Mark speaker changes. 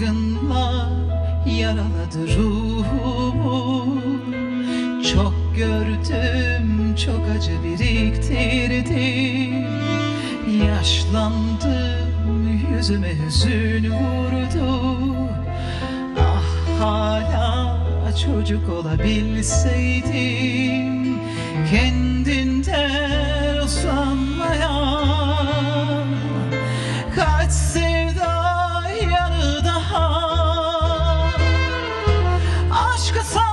Speaker 1: yangınlar yaraladı ruhumu. Çok gördüm, çok acı biriktirdi. Yaşlandım, yüzüme hüzün vurdu. Ah hala çocuk olabilseydim Kendinden usanmaya Kaç aşkı sağ